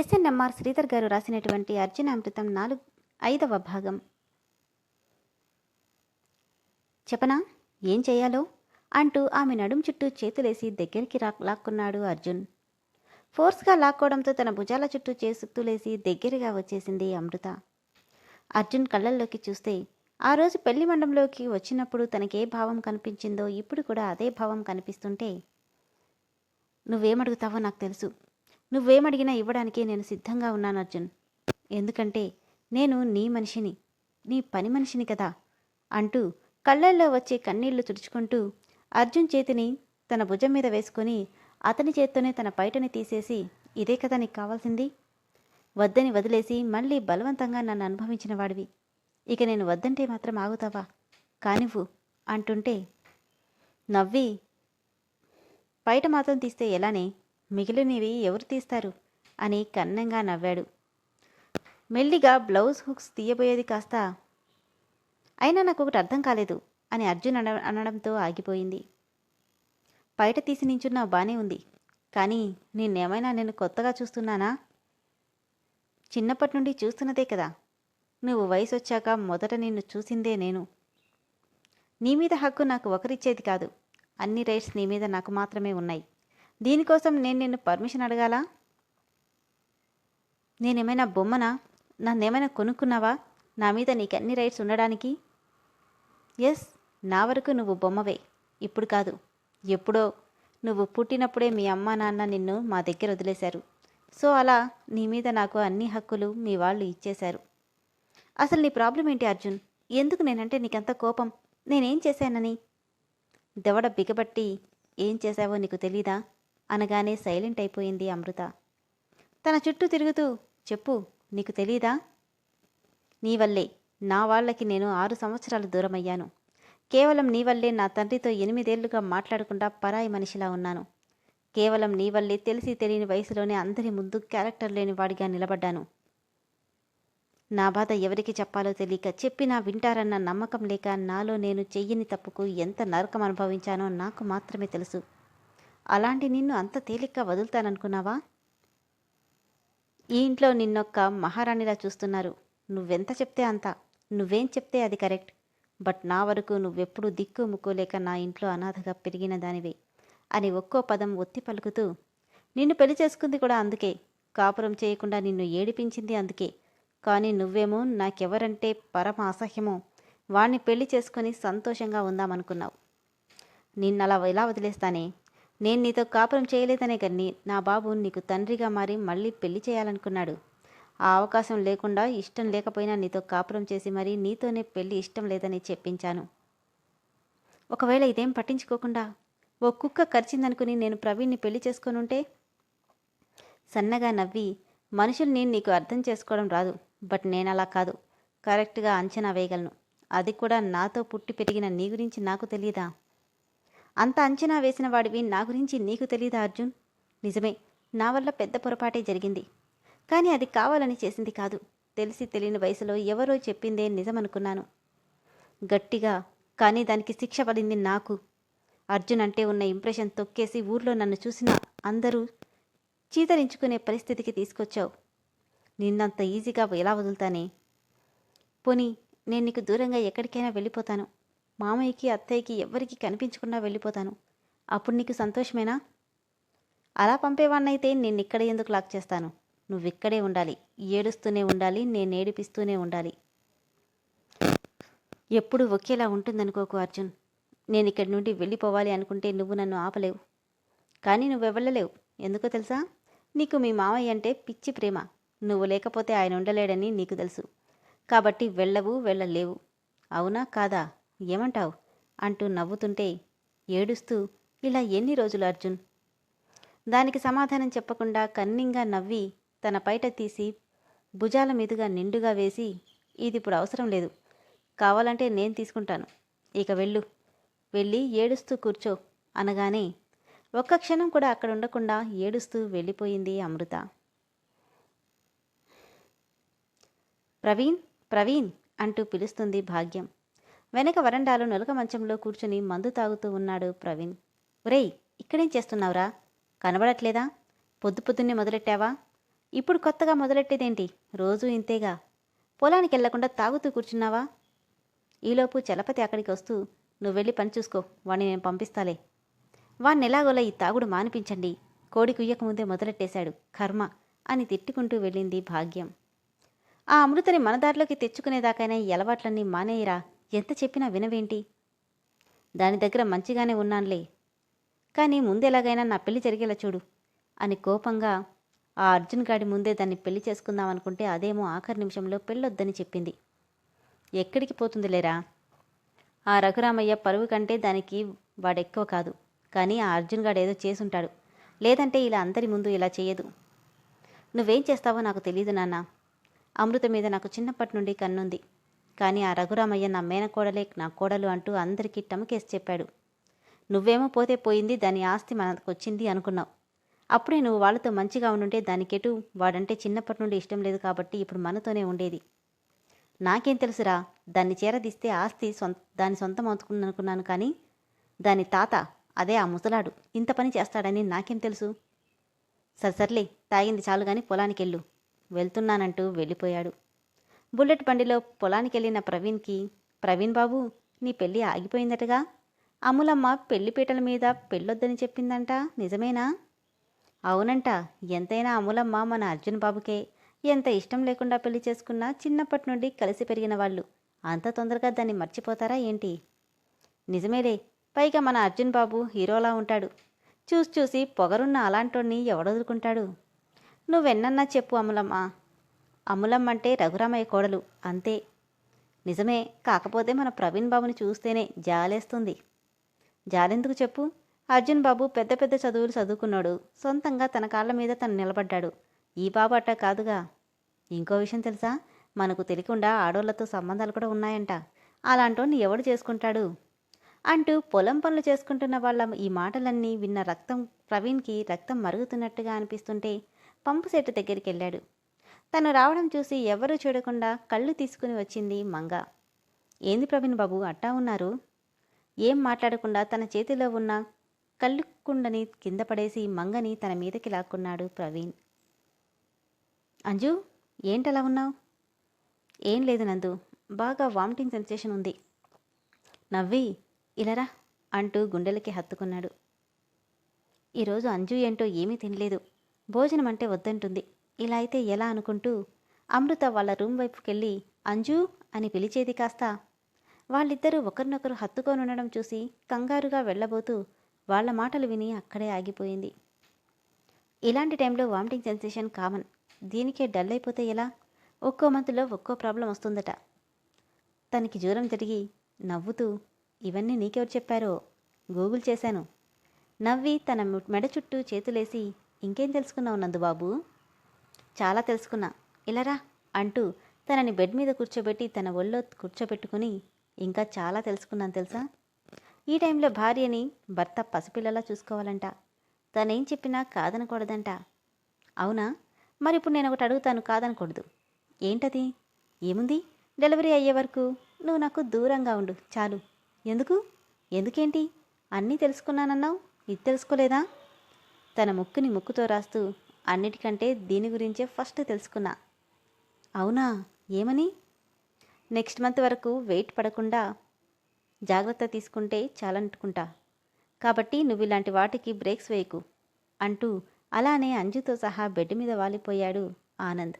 SNMR Sridhar గారు రాసినటువంటి అర్జునామృతం నాలుగు ఐదవ భాగం. చెప్పనా? ఏం చేయాలో? అంటూ ఆమె నడుం చుట్టూ చేతులేసి దగ్గరికి రా లాక్కున్నాడు అర్జున్. ఫోర్స్గా లాక్కోవడంతో తన భుజాల చుట్టూ చేతులేసి దగ్గరగా వచ్చేసింది అమృత. అర్జున్ కళ్ళల్లోకి చూస్తే ఆ రోజు పెళ్ళి మండంలోకి వచ్చినప్పుడు తనకే భావం కనిపించిందో ఇప్పుడు కూడా అదే భావం కనిపిస్తుంటే నువ్వేమడుగుతావో నాకు తెలుసు. నువ్వేమడిగినా ఇవ్వడానికి నేను సిద్ధంగా ఉన్నాను అర్జున్. ఎందుకంటే నేను నీ మనిషిని నీ పని మనిషిని కదా అంటూ కళ్ళల్లో వచ్చే కన్నీళ్ళు తుడుచుకుంటూ అర్జున్ చేతిని తన భుజం మీద వేసుకొని అతని చేత్తోనే తన పైటని తీసేసి ఇదే కదా నీకు కావాల్సింది? వద్దని వదిలేసి మళ్ళీ బలవంతంగా నన్ను అనుభవించిన వాడివి. ఇక నేను వద్దంటే మాత్రం ఆగుతావా? కానివ్వు అంటుంటే నవ్వి బయట మాత్రం తీస్తే ఎలానే? మిగిలినవి ఎవరు తీస్తారు? అని కన్నంగా నవ్వాడు. మెల్లిగా బ్లౌజ్ హుక్స్ తీయబోయేది కాస్త అయినా నాకు ఒకటి అర్థం కాలేదు అని అర్జున్ అన అనడంతో ఆగిపోయింది. బయట తీసి నించున్నా బానే ఉంది కానీ నిన్నేమైనా నేను కొత్తగా చూస్తున్నానా? చిన్నప్పటి నుండి చూస్తున్నదే కదా నువ్వు వయసు వచ్చాక మొదట నిన్ను చూసిందే నేను. నీ మీద హక్కు నాకు ఒకరిచ్చేది కాదు అన్ని రైట్స్ నీ మీద నాకు మాత్రమే ఉన్నాయి. దీనికోసం నేను నిన్ను పర్మిషన్ అడగాలా? నేనేమైనా బొమ్మనా? నన్నేమైనా కొనుక్కున్నావా? నా మీద నీకు అన్ని రైట్స్ ఉండడానికి? ఎస్ నా వరకు నువ్వు బొమ్మవే. ఇప్పుడు కాదు. ఎప్పుడో. నువ్వు పుట్టినప్పుడే మీ అమ్మా నాన్న నిన్ను మా దగ్గర వదిలేశారు. సో అలా నీ మీద నాకు అన్ని హక్కులు మీ వాళ్ళు ఇచ్చేశారు. అసలు నీ ప్రాబ్లం ఏంటి అర్జున్? ఎందుకు నేనంటే నీకంత కోపం? నేనేం చేశానని? దవడ బిగబట్టి ఏం చేశావో నీకు తెలీదా? అనగానే సైలెంట్ అయిపోయింది అమృత. తన చుట్టూ తిరుగుతూ చెప్పు నీకు తెలీదా? నీ వల్లే. నా వాళ్ళకి నేను ఆరు సంవత్సరాలు దూరమయ్యాను. కేవలం నీ వల్లే నా తండ్రితో ఎనిమిదేళ్ళుగా మాట్లాడకుండా పరాయి మనిషిలా ఉన్నాను. కేవలం నీ వల్లే తెలిసి తెలియని వయసులోనే అందరి ముందు క్యారెక్టర్ లేని వాడిగా నిలబడ్డాను. నా బాధ ఎవరికి చెప్పాలో తెలియక చెప్పినా వింటారన్న నమ్మకం లేక నాలో నేను చెయ్యని తప్పుకు ఎంత నరకం అనుభవించానో నాకు మాత్రమే తెలుసు. అలాంటి నిన్ను అంత తేలిగ్గా వదులుతాననుకున్నావా? ఈ ఇంట్లో నిన్నొక్క మహారాణిలా చూస్తున్నారు. నువ్వెంత చెప్తే అంత. నువ్వేం చెప్తే అది కరెక్ట్. బట్ నా వరకు నువ్వెప్పుడు దిక్కు ముక్కులేక నా ఇంట్లో అనాథగా పెరిగిన దానివే అని ఒక్కో పదం ఒత్తి పలుకుతూ నిన్ను పెళ్ళి చేసుకుంది కూడా అందుకే. కాపురం చేయకుండా నిన్ను ఏడిపించింది అందుకే. కానీ నువ్వేమో నాకెవరంటే పరమ అసహ్యమో. వాణ్ణి పెళ్ళి చేసుకుని సంతోషంగా ఉందామనుకున్నావు. నిన్నలా ఎలా వదిలేస్తానే? నేను నీతో కాపురం చేయలేదనే కానీ నా బాబు నీకు తండ్రిగా మారి మళ్ళీ పెళ్ళి చేయాలనుకున్నాడు. ఆ అవకాశం లేకుండా ఇష్టం లేకపోయినా నీతో కాపురం చేసి మరీ నీతోనే పెళ్ళి ఇష్టం లేదని చెప్పించాను. ఒకవేళ ఇదేం పట్టించుకోకుండా ఓ కుక్క కరిచిందనుకుని నేను ప్రవీణ్ని పెళ్ళి చేసుకొనుంటే? సన్నగా నవ్వి మనుషుల్ని నీకు అర్థం చేసుకోవడం రాదు బట్ నేను అలా కాదు. కరెక్ట్గా అంచనా వేయగలను. అది కూడా నాతో పుట్టి పెరిగిన నీ గురించి నాకు తెలియదా అంత అంచనా వేసిన వాడివి నా గురించి నీకు తెలీదా అర్జున్? నిజమే నా వల్ల పెద్ద పొరపాటే జరిగింది. కానీ అది కావాలని చేసింది కాదు. తెలిసి తెలియని వయసులో ఎవరో చెప్పిందే నిజమనుకున్నాను. గట్టిగా కానీ దానికి శిక్ష పడింది నాకు. అర్జున్ అంటే ఉన్న ఇంప్రెషన్ తొక్కేసి ఊర్లో నన్ను చూసిన అందరూ చీతరించుకునే పరిస్థితికి తీసుకొచ్చావు. నిన్నంత ఈజీగా ఎలా వదులుతానే? పోనీ నేను నీకు దూరంగా ఎక్కడికైనా వెళ్ళిపోతాను. మామయ్యకి అత్తయ్యకి ఎవ్వరికి కనిపించకుండా వెళ్ళిపోతాను. అప్పుడు నీకు సంతోషమేనా? అలా పంపేవాణ్ణైతే నేను ఇక్కడే ఎందుకు లాక్ చేస్తాను? నువ్విక్కడే ఉండాలి. ఏడుస్తూనే ఉండాలి. నేను ఏడిపిస్తూనే ఉండాలి. ఎప్పుడు ఒకేలా ఉంటుందనుకోకు అర్జున్. నేను ఇక్కడి నుండి వెళ్ళిపోవాలి అనుకుంటే నువ్వు నన్ను ఆపలేవు. కానీ నువ్వు వెళ్ళలేవు ఎందుకో తెలుసా? నీకు మీ మామయ్య అంటే పిచ్చి ప్రేమ. నువ్వు లేకపోతే ఆయన ఉండలేడని నీకు తెలుసు. కాబట్టి వెళ్ళవు వెళ్ళలేవు. అవునా? కాదా? ఏమంటావు? అంటూ నవ్వుతుంటే ఏడుస్తూ ఇలా ఎన్ని రోజులు అర్జున్? దానికి సమాధానం చెప్పకుండా కన్నింగా నవ్వి తన పైట తీసి భుజాల మీదుగా నిండుగా వేసి ఇది ఇప్పుడు అవసరం లేదు. కావాలంటే నేను తీసుకుంటాను. ఇక వెళ్ళు. వెళ్ళి ఏడుస్తూ కూర్చో. అనగానే ఒక్క క్షణం కూడా అక్కడ ఉండకుండా ఏడుస్తూ వెళ్ళిపోయింది అమృత. ప్రవీణ్ ప్రవీణ్ అంటూ పిలుస్తుంది భాగ్యం. వెనక వరండాలో నలుక మంచంలో కూర్చుని మందు తాగుతూ ఉన్నాడు ప్రవీణ్. ఒరేయ్ ఇక్కడేం చేస్తున్నావురా? కనబడట్లేదా? పొద్దు పొద్దున్నే మొదలెట్టావా? ఇప్పుడు కొత్తగా మొదలెట్టేదేంటి? రోజూ ఇంతేగా. పొలానికి వెళ్ళకుండా తాగుతూ కూర్చున్నావా? ఈలోపు చలపతి అక్కడికి వస్తూ నువ్వు వెళ్ళి పని చూసుకో వాణ్ణి నేను పంపిస్తాలే. వాణ్ణి ఎలాగోలా ఈ తాగుడు మానిపించండి. కోడి కుయ్యకముందే మొదలెట్టేశాడు కర్మ అని తిట్టుకుంటూ వెళ్ళింది భాగ్యం. ఆ అమృతని మన దారిలోకి తెచ్చుకునేదాకైనా ఈ అలవాట్లన్నీ మానేయరా? ఎంత చెప్పినా వినవేంటి? దాని దగ్గర మంచిగానే ఉన్నానులే. కానీ ముందెలాగైనా నా పెళ్ళి జరిగేలా చూడు అని కోపంగా ఆ అర్జున్ గాడి ముందే దాన్ని పెళ్ళి చేసుకుందాం అనుకుంటే అదేమో ఆఖరి నిమిషంలో పెళ్ళొద్దని చెప్పింది. ఎక్కడికి పోతుంది లేరా ఆ రఘురామయ్య పరువు కంటే దానికి వాడెక్కువ కాదు. కానీ ఆ అర్జున్ గాడు ఏదో చేసుంటాడు. లేదంటే ఇలా అందరి ముందు ఇలా చేయదు. నువ్వేం చేస్తావో నాకు తెలియదు నాన్న. అమృత మీద నాకు చిన్నప్పటి నుండి కన్నుంది. కానీ ఆ రఘురామయ్య నా మేనకోడలే నా కోడలు అంటూ అందరికీ టమకేసి చెప్పాడు. నువ్వేమో పోతే పోయింది దాని ఆస్తి మనకు వచ్చింది అనుకున్నావు. అప్పుడే నువ్వు వాళ్ళతో మంచిగా ఉండుంటే దానికెటు వాడంటే చిన్నప్పటి నుండి ఇష్టం లేదు కాబట్టి ఇప్పుడు మనతోనే ఉండేది. నాకేం తెలుసురా దాన్ని చేరదీస్తే ఆస్తి సొంత దాని సొంతం అనుకున్నాను కానీ దాని తాత అదే ఆ ముసలాడు. ఇంత పని చేస్తాడని నాకేం తెలుసు? సరే సర్లే తాగింది చాలు గాని పొలానికెళ్ళు. వెళ్తున్నానంటూ వెళ్ళిపోయాడు. బుల్లెట్ బండిలో పొలానికి వెళ్ళిన ప్రవీణ్కి ప్రవీణ్ బాబు నీ పెళ్ళి ఆగిపోయిందటగా? అమ్ములమ్మ పెళ్ళిపీటల మీద పెళ్ళొద్దని చెప్పిందంట నిజమేనా? అవునంట ఎంతైనా అమ్ములమ్మ మన అర్జున్ బాబుకే ఎంత ఇష్టం లేకుండా పెళ్ళి చేసుకున్నా చిన్నప్పటి నుండి కలిసి పెరిగిన వాళ్ళు. అంత తొందరగా దాన్ని మర్చిపోతారా ఏంటి? నిజమేలే పైగా మన అర్జున్ బాబు హీరోలా ఉంటాడు. చూసి చూసి పొగరున్న అలాంటోడిని ఎవడొదులుకుంటాడు నువ్వెన్నన్నా చెప్పు అమ్ములమ్మ అమ్ములమ్మ అంటే రఘురామయ్య కోడలు. అంతే. నిజమే. కాకపోతే మన ప్రవీణ్ బాబుని చూస్తేనే జాలేస్తుంది. జాలెందుకు చెప్పు? అర్జున్ బాబు పెద్ద పెద్ద చదువులు చదువుకున్నాడు. సొంతంగా తన కాళ్ళ మీద తను నిలబడ్డాడు. ఈ బాబు అట్ట కాదుగా. ఇంకో విషయం తెలుసా? మనకు తెలియకుండా ఆడోళ్ళతో సంబంధాలు కూడా ఉన్నాయంట. అలాంటోని ఎవడు చేసుకుంటాడు? అంటూ పొలం పనులు చేసుకుంటున్న వాళ్ళ ఈ మాటలన్నీ విన్న రక్తం ప్రవీణ్కి రక్తం మరుగుతున్నట్టుగా అనిపిస్తుంటే పంపు సెట్టు దగ్గరికి వెళ్ళాడు. తను రావడం చూసి ఎవరూ చూడకుండా కళ్ళు తీసుకుని వచ్చింది మంగ. ఏంది ప్రవీణ్ బాబు అట్టా ఉన్నారు? ఏం మాట్లాడకుండా తన చేతిలో ఉన్న కళ్ళు కుండని కింద పడేసి మంగని తన మీదకి లాక్కున్నాడు ప్రవీణ్. అంజు ఏంటలా ఉన్నావు? ఏం లేదు నందు బాగా వామిటింగ్ సెన్సేషన్ ఉంది. నవ్వి ఇలరా అంటూ గుండెలకి హత్తుకున్నాడు. ఈరోజు అంజు ఏంటో ఏమీ తినలేదు. భోజనం అంటే వద్దంటుంది. ఇలా అయితే ఎలా అనుకుంటూ అమృత వాళ్ళ రూమ్ వైపుకెళ్ళి అంజు అని పిలిచేది కాస్త. వాళ్ళిద్దరూ ఒకరినొకరు హత్తుకోనుండడం చూసి కంగారుగా వెళ్ళబోతూ వాళ్ళ మాటలు విని అక్కడే ఆగిపోయింది. ఇలాంటి టైంలో వామిటింగ్ సెన్సేషన్ కామన్. దీనికే డల్ అయిపోతే ఎలా? ఒక్కో మంత్లో ఒక్కో ప్రాబ్లం వస్తుందట. తనకి జ్వరం జరిగి నవ్వుతూ ఇవన్నీ నీకెవరు చెప్పారో? గూగుల్ చేశాను. నవ్వి తన మెడ చుట్టూ చేతులేసి ఇంకేం తెలుసుకున్నావు నందుబాబు? చాలా తెలుసుకున్నా. ఇలారా అంటూ తనని బెడ్ మీద కూర్చోబెట్టి తన ఒళ్ళో కూర్చోబెట్టుకుని ఇంకా చాలా తెలుసుకున్నాను తెలుసా? ఈ టైంలో భార్యని భర్త పసిపిల్లలా చూసుకోవాలంట. తనేం చెప్పినా కాదనకూడదంట. అవునా? మరి ఇప్పుడు నేను ఒకటి అడుగుతాను కాదనకూడదు. ఏంటది? ఏముంది? డెలివరీ అయ్యే వరకు నువ్వు నాకు దూరంగా ఉండు. చాలు. ఎందుకు? ఎందుకేంటి? అన్నీ తెలుసుకున్నానన్నావు. ఇది తెలుసుకోలేదా? తన ముక్కుని ముక్కుతో రాస్తూ అన్నిటికంటే దీని గురించే ఫస్ట్ తెలుసుకున్నా. అవునా? ఏమని? నెక్స్ట్ మంత్ వరకు వెయిట్ పడకుండా జాగ్రత్త తీసుకుంటే చాలనుకుంటా కాబట్టి నువ్వు ఇలాంటి వాటికి బ్రేక్స్ వేయకు అంటూ అలానే అంజుతో సహా బెడ్ మీద వాలిపోయాడు ఆనంద్.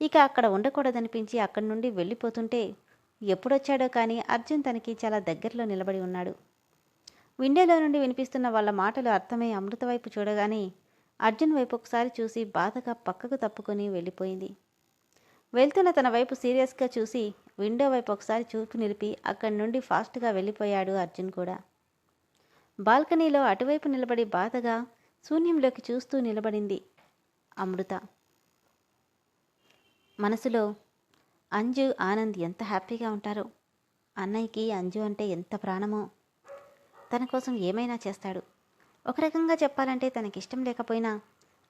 ఇక అక్కడ ఉండకూడదనిపించి అక్కడి నుండి వెళ్ళిపోతుంటే ఎప్పుడొచ్చాడో కానీ అర్జున్ తనకి చాలా దగ్గరలో నిలబడి ఉన్నాడు. విండోలో నుండి వినిపిస్తున్న వాళ్ళ మాటలు అర్థమై అమృత వైపు చూడగానే అర్జున్ వైపు ఒకసారి చూసి బాధగా పక్కకు తప్పుకొని వెళ్ళిపోయింది. వెళ్తున్న తన వైపు సీరియస్గా చూసి విండో వైపు ఒకసారి చూపు నిలిపి అక్కడి నుండి ఫాస్ట్గా వెళ్ళిపోయాడు అర్జున్ కూడా. బాల్కనీలో అటువైపు నిలబడి బాధగా శూన్యంలోకి చూస్తూ నిలబడింది అమృత. మనసులో అంజు ఆనంద్ ఎంత హ్యాపీగా ఉంటారో. అన్నయ్యకి అంజు అంటే ఎంత ప్రాణమో. తన కోసం ఏమైనా చేస్తాడు. ఒక రకంగా చెప్పాలంటే తనకిష్టం లేకపోయినా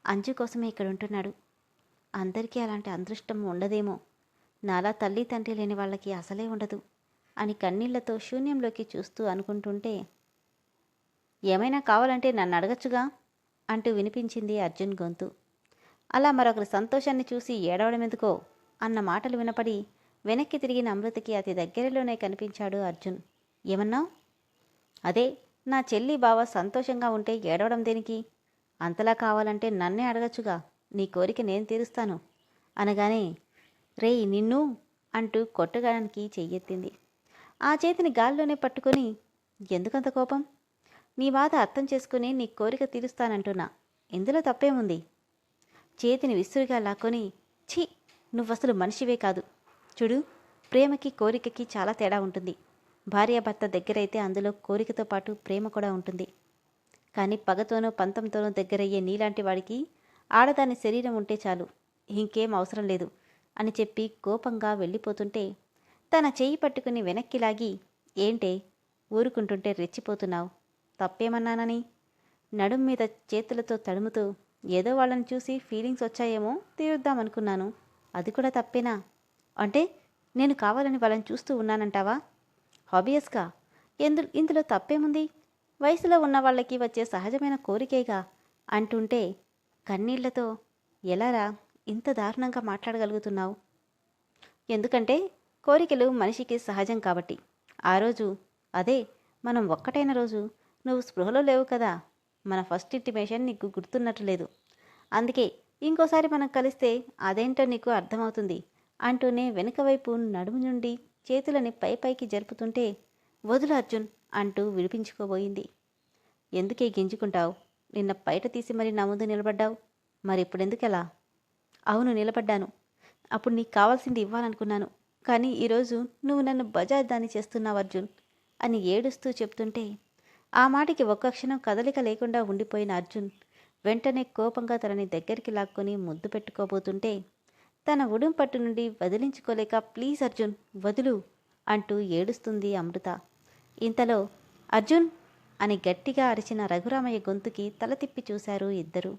అంజు కోసమే ఇక్కడ ఉంటున్నాడు. అందరికీ అలాంటి అదృష్టం ఉండదేమో. నాలా తల్లి తండ్రి లేని వాళ్ళకి అసలే ఉండదు అని కన్నీళ్ళతో శూన్యంలోకి చూస్తూ అనుకుంటుంటే ఏమైనా కావాలంటే నన్ను అడగచ్చుగా? అంటూ వినిపించింది అర్జున్ గొంతు. అలా మరొకరి సంతోషాన్ని చూసి ఏడవడం ఎందుకో? అన్న మాటలు వినపడి వెనక్కి తిరిగిన అమృతకి అతి దగ్గరలోనే కనిపించాడు అర్జున్. ఏమన్నావు? అదే నా చెల్లి బావ సంతోషంగా ఉంటే ఏడవడం దేనికి? అంతలా కావాలంటే నన్నే అడగచ్చుగా. నీ కోరిక నేను తీరుస్తాను. అనగానే రేయ్ నిన్ను అంటూ కొట్టగానికి చెయ్యెత్తింది. ఆ చేతిని గాల్లోనే పట్టుకొని ఎందుకంత కోపం? నీ బాధ అర్థం చేసుకుని నీ కోరిక తీరుస్తానంటున్నా. ఇందులో తప్పేముంది? చేతిని విసురుగా లాక్కొని ఛీ! నువ్వసలు మనిషివే కాదు. చూడు ప్రేమకి కోరికకి చాలా తేడా ఉంటుంది. భార్యాభర్త దగ్గరైతే అందులో కోరికతో పాటు ప్రేమ కూడా ఉంటుంది. కానీ పగతోనో పంతంతోనూ దగ్గరయ్యే నీలాంటి వాడికి ఆడదాని శరీరం ఉంటే చాలు ఇంకేం అవసరం లేదు అని చెప్పి కోపంగా వెళ్ళిపోతుంటే తన చెయ్యి పట్టుకుని వెనక్కి లాగి ఏంటే ఊరుకుంటుంటే రెచ్చిపోతున్నావు తప్పేమన్నానని? నడుం మీద చేతులతో తడుముతూ ఏదో వాళ్ళని చూసి ఫీలింగ్స్ వచ్చాయేమో తీరుద్దామనుకున్నాను అది కూడా తప్పేనా? అంటే నేను కావాలని వాళ్ళని చూస్తూ ఉన్నానంటావా? హాబియస్గా ఎందు ఇందులో తప్పేముంది? వయసులో ఉన్న వాళ్ళకి వచ్చే సహజమైన కోరికేగా? అంటుంటే కన్నీళ్ళతో ఎలారా ఇంత దారుణంగా మాట్లాడగలుగుతున్నావు? ఎందుకంటే కోరికలు మనిషికి సహజం కాబట్టి. ఆ రోజు అదే మనం ఒక్కటైన రోజు నువ్వు స్పృహలో లేవు కదా? మన ఫస్ట్ ఇంటిమేషన్ నీకు గుర్తున్నట్టు లేదు. అందుకే ఇంకోసారి మనం కలిస్తే అదేంటో నీకు అర్థమవుతుంది అంటూనే వెనుక వైపు నడుము నుండి చేతులని పై పైకి జరుపుతుంటే వదులు అర్జున్ అంటూ విడిపించుకోబోయింది ఎందుకే గింజుకుంటావు? నిన్న బయట తీసి మరి నా ముందు నిలబడ్డావు? మరి ఇప్పుడెందుకెలా అవును నిలబడ్డాను. అప్పుడు నీకు కావాల్సింది ఇవ్వాలనుకున్నాను. కానీ ఈరోజు నువ్వు నన్ను బజాజ్ దాన్ని చేస్తున్నావు అర్జున్ అని ఏడుస్తూ చెప్తుంటే ఆ మాటకి ఒక్క క్షణం కదలిక లేకుండా ఉండిపోయిన అర్జున్ వెంటనే కోపంగా తనని దగ్గరికి లాక్కొని ముద్దు పెట్టుకోబోతుంటే తన ఉడుం పట్టు నుండి వదిలించుకోలేక ప్లీజ్ అర్జున్ వదులు అంటూ ఏడుస్తుంది అమృత. ఇంతలో అర్జున్ అని గట్టిగా అరిచిన రఘురామయ్య గొంతుకి తల తిప్పి చూశారు ఇద్దరు.